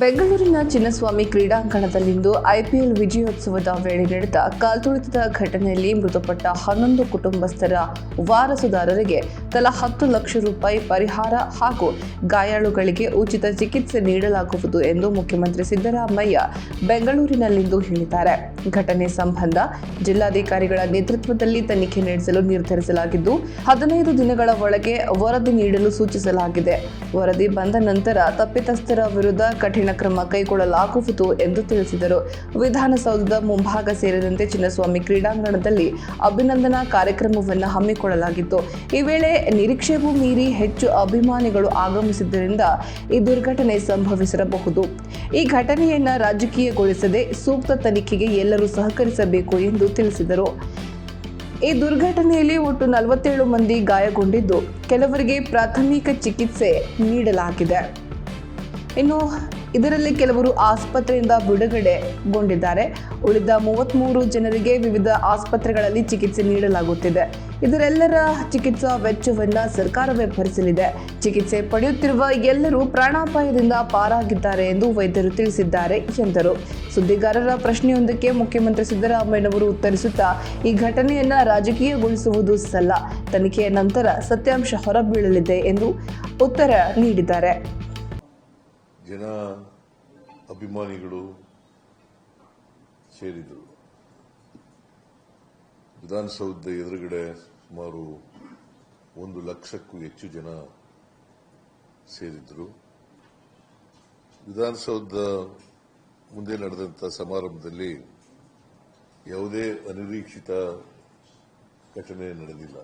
ಬೆಂಗಳೂರಿನ ಚಿನ್ನಸ್ವಾಮಿ ಕ್ರೀಡಾಂಗಣದಲ್ಲಿಂದು ಐಪಿಎಲ್ ವಿಜಯೋತ್ಸವದ ವೇಳೆ ನಡೆದ ಕಾಲ್ತುಳಿತದ ಘಟನೆಯಲ್ಲಿ ಮೃತಪಟ್ಟ ಹನ್ನೊಂದು ಕುಟುಂಬಸ್ಥರ ವಾರಸುದಾರರಿಗೆ ತಲಾ ಹತ್ತು ಲಕ್ಷ ರೂಪಾಯಿ ಪರಿಹಾರ ಹಾಗೂ ಗಾಯಾಳುಗಳಿಗೆ ಉಚಿತ ಚಿಕಿತ್ಸೆ ನೀಡಲಾಗುವುದು ಎಂದು ಮುಖ್ಯಮಂತ್ರಿ ಸಿದ್ದರಾಮಯ್ಯ ಬೆಂಗಳೂರಿನಲ್ಲಿಂದು ಹೇಳಿದ್ದಾರೆ. ಘಟನೆ ಸಂಬಂಧ ಜಿಲ್ಲಾಧಿಕಾರಿಗಳ ನೇತೃತ್ವದಲ್ಲಿ ತನಿಖೆ ನಡೆಸಲು ನಿರ್ಧರಿಸಲಾಗಿದ್ದು, ಹದಿನೈದು ದಿನಗಳ ಒಳಗೆ ವರದಿ ನೀಡಲು ಸೂಚಿಸಲಾಗಿದೆ. ವರದಿ ಬಂದ ನಂತರ ತಪ್ಪಿತಸ್ಥರ ವಿರುದ್ಧ ಕಠಿಣ ಕ್ರಮ ಕೈಗೊಳ್ಳಲಾಗುವುದು ಎಂದು ತಿಳಿಸಿದರು. ವಿಧಾನಸೌಧದ ಮುಂಭಾಗ ಸೇರಿದಂತೆ ಚಿನ್ನಸ್ವಾಮಿ ಕ್ರೀಡಾಂಗಣದಲ್ಲಿ ಅಭಿನಂದನಾ ಕಾರ್ಯಕ್ರಮವನ್ನು ಹಮ್ಮಿಕೊಳ್ಳಲಾಗಿತ್ತು. ಈ ವೇಳೆ ನಿರೀಕ್ಷೆಗೂ ಮೀರಿ ಹೆಚ್ಚು ಅಭಿಮಾನಿಗಳು ಆಗಮಿಸಿದ್ದರಿಂದ ಈ ದುರ್ಘಟನೆ ಸಂಭವಿಸಿರಬಹುದು. ಈ ಘಟನೆಯನ್ನು ರಾಜಕೀಯಗೊಳಿಸದೆ ಸೂಕ್ತ ತನಿಖೆಗೆ ಎಲ್ಲರೂ ಸಹಕರಿಸಬೇಕು ಎಂದು ತಿಳಿಸಿದರು. ಈ ದುರ್ಘಟನೆಯಲ್ಲಿ ಒಟ್ಟು ನಲವತ್ತೇಳು ಮಂದಿ ಗಾಯಗೊಂಡಿದ್ದು, ಕೆಲವರಿಗೆ ಪ್ರಾಥಮಿಕ ಚಿಕಿತ್ಸೆ ನೀಡಲಾಗಿದೆ. ಇನ್ನು ಇದರಲ್ಲಿ ಕೆಲವರು ಆಸ್ಪತ್ರೆಯಿಂದ ಬಿಡುಗಡೆಗೊಂಡಿದ್ದಾರೆ. ಉಳಿದ ಮೂವತ್ತ್ಮೂರು ಜನರಿಗೆ ವಿವಿಧ ಆಸ್ಪತ್ರೆಗಳಲ್ಲಿ ಚಿಕಿತ್ಸೆ ನೀಡಲಾಗುತ್ತಿದೆ. ಇದರೆಲ್ಲರ ಚಿಕಿತ್ಸಾ ವೆಚ್ಚವನ್ನು ಸರ್ಕಾರವೇ ಭರಿಸಲಿದೆ. ಚಿಕಿತ್ಸೆ ಪಡೆಯುತ್ತಿರುವ ಎಲ್ಲರೂ ಪ್ರಾಣಾಪಾಯದಿಂದ ಪಾರಾಗಿದ್ದಾರೆ ಎಂದು ವೈದ್ಯರು ತಿಳಿಸಿದ್ದಾರೆ ಎಂದರು. ಸುದ್ದಿಗಾರರ ಪ್ರಶ್ನೆಯೊಂದಕ್ಕೆ ಮುಖ್ಯಮಂತ್ರಿ ಸಿದ್ದರಾಮಯ್ಯನವರು ಉತ್ತರಿಸುತ್ತಾ, ಈ ಘಟನೆಯನ್ನ ರಾಜಕೀಯಗೊಳಿಸುವುದು ಸಲ್ಲ. ತನಿಖೆಯ ನಂತರ ಸತ್ಯಾಂಶ ಹೊರಬೀಳಲಿದೆ ಎಂದು ಉತ್ತರ ನೀಡಿದ್ದಾರೆ. ಜನ ಅಭಿಮಾನಿಗಳು ಸೇರಿದರು. ವಿಧಾನಸೌಧದ ಎದುರುಗಡೆ ಸುಮಾರು ಒಂದು ಲಕ್ಷಕ್ಕೂ ಹೆಚ್ಚು ಜನ ಸೇರಿದ್ರು. ವಿಧಾನಸೌಧ ಮುಂದೆ ನಡೆದಂಥ ಸಮಾರಂಭದಲ್ಲಿ ಯಾವುದೇ ಅನಿರೀಕ್ಷಿತ ಘಟನೆ ನಡೆದಿಲ್ಲ.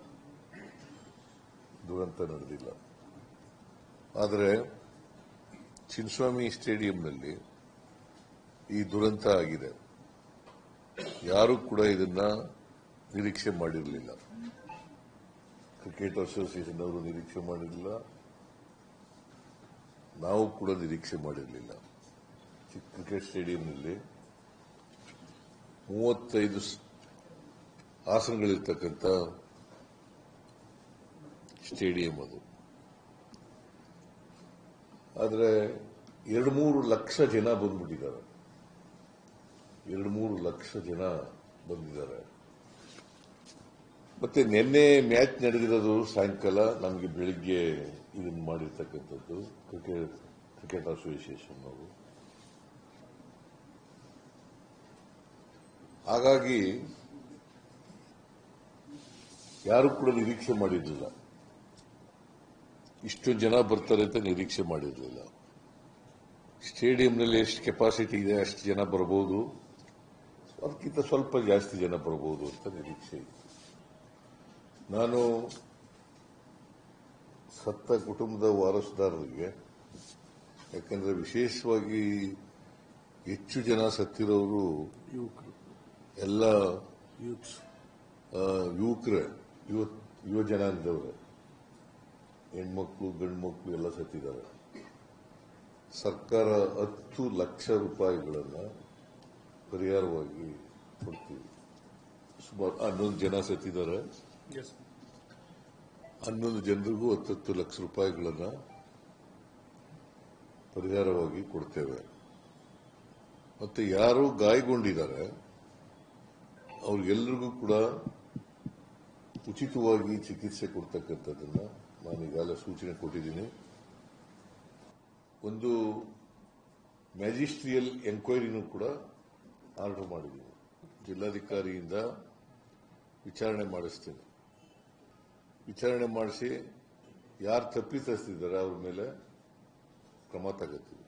ದುರಂತ ನಡೆದಿಲ್ಲ. ಆದರೆ ಚಿನ್ನಸ್ವಾಮಿ ಸ್ಟೇಡಿಯಂನಲ್ಲಿ ಈ ದುರಂತ ಆಗಿದೆ. ಯಾರೂ ಕೂಡ ಇದನ್ನ ನಿರೀಕ್ಷೆ ಮಾಡಿರಲಿಲ್ಲ. ಕ್ರಿಕೆಟ್ ಅಸೋಸಿಯೇಷನ್ ಅವರು ನಿರೀಕ್ಷೆ ಮಾಡಿರಲಿಲ್ಲ. ನಾವು ಕೂಡ ನಿರೀಕ್ಷೆ ಮಾಡಿರಲಿಲ್ಲ. ಕ್ರಿಕೆಟ್ ಸ್ಟೇಡಿಯಂನಲ್ಲಿ ಮೂವತ್ತೈದು ಆಸನಗಳಿರ್ತಕ್ಕಂಥ ಸ್ಟೇಡಿಯಂ ಅದು. ಆದರೆ ಎರಡು ಮೂರು ಲಕ್ಷ ಜನ ಬಂದ್ಬಿಟ್ಟಿದ್ದಾರೆ. ಎರಡು ಮೂರು ಲಕ್ಷ ಜನ ಬಂದಿದ್ದಾರೆ. ಮತ್ತೆ ನಿನ್ನೆ ಮ್ಯಾಚ್ ನಡೆದಿರೋದು ಸಾಯಂಕಾಲ, ನಮಗೆ ಬೆಳಿಗ್ಗೆ ಇದನ್ನು ಮಾಡಿರ್ತಕ್ಕಂಥದ್ದು, ಕ್ರಿಕೆಟ್ ಕ್ರಿಕೆಟ್ ಅಸೋಸಿಯೇಷನ್ ಅವರು. ಹಾಗಾಗಿ ಯಾರು ಕೂಡ ನಿರೀಕ್ಷೆ ಮಾಡಿರಲಿಲ್ಲ. ಇಷ್ಟು ಜನ ಬರ್ತಾರೆ ಅಂತ ನಿರೀಕ್ಷೆ ಮಾಡಿರಲಿಲ್ಲ. ಸ್ಟೇಡಿಯಂನಲ್ಲಿ ಎಷ್ಟು ಕೆಪಾಸಿಟಿ ಇದೆ ಅಷ್ಟು ಜನ ಬರಬಹುದು ಅದಕ್ಕಿಂತ ಸ್ವಲ್ಪ ಜಾಸ್ತಿ ಜನ ಬರಬಹುದು ಅಂತ ನಿರೀಕ್ಷೆ ಇತ್ತು ನಾನು ಸತ್ತ ಕುಟುಂಬದ ವಾರಸುದಾರರಿಗೆ ಯಾಕಂದ್ರೆ ವಿಶೇಷವಾಗಿ ಹೆಚ್ಚು ಜನ ಸತ್ತಿರೋರು ಎಲ್ಲ ಯುವಕರೇ ಯುವ ಯುವ ಜನಾಂಗದವ್ರೆ. ಹೆಣ್ಮಕ್ಳು ಗಂಡು ಮಕ್ಕಳು ಎಲ್ಲ ಸತ್ತಿದ್ದಾರೆ. ಸರ್ಕಾರ ಹತ್ತು ಲಕ್ಷ ರೂಪಾಯಿಗಳನ್ನ ಪರಿಹಾರವಾಗಿ ಕೊಡ್ತೀವಿ. ಸುಮಾರು ಹನ್ನೊಂದು ಜನ ಸತ್ತಿದ್ದಾರೆ. ಹನ್ನೊಂದು ಜನರಿಗೂ ಹತ್ತತ್ತು ಲಕ್ಷ ರೂಪಾಯಿಗಳನ್ನ ಪರಿಹಾರವಾಗಿ ಕೊಡ್ತೇವೆ. ಮತ್ತೆ ಯಾರು ಗಾಯಗೊಂಡಿದ್ದಾರೆ ಅವ್ರಿಗೆಲ್ಲರಿಗೂ ಕೂಡ ಉಚಿತವಾಗಿ ಚಿಕಿತ್ಸೆ ಕೊಡ್ತಕ್ಕಂಥದ್ದನ್ನ ನಾನು ಈಗಾಗಲೇ ಸೂಚನೆ ಕೊಟ್ಟಿದ್ದೀನಿ. ಒಂದು ಮ್ಯಾಜಿಸ್ಟ್ರಿಯಲ್ ಎಂಕ್ವೈರಿನೂ ಕೂಡ ಆರ್ಡರ್ ಮಾಡಿದ್ದೀನಿ. ಜಿಲ್ಲಾಧಿಕಾರಿಯಿಂದ ವಿಚಾರಣೆ ಮಾಡಿಸ್ತೀನಿ. ವಿಚಾರಣೆ ಮಾಡಿಸಿ ಯಾರು ತಪ್ಪಿತಸ್ತಿದ್ದಾರೆ ಅವ್ರ ಮೇಲೆ ಕ್ರಮ ತಗೋತೀವಿ.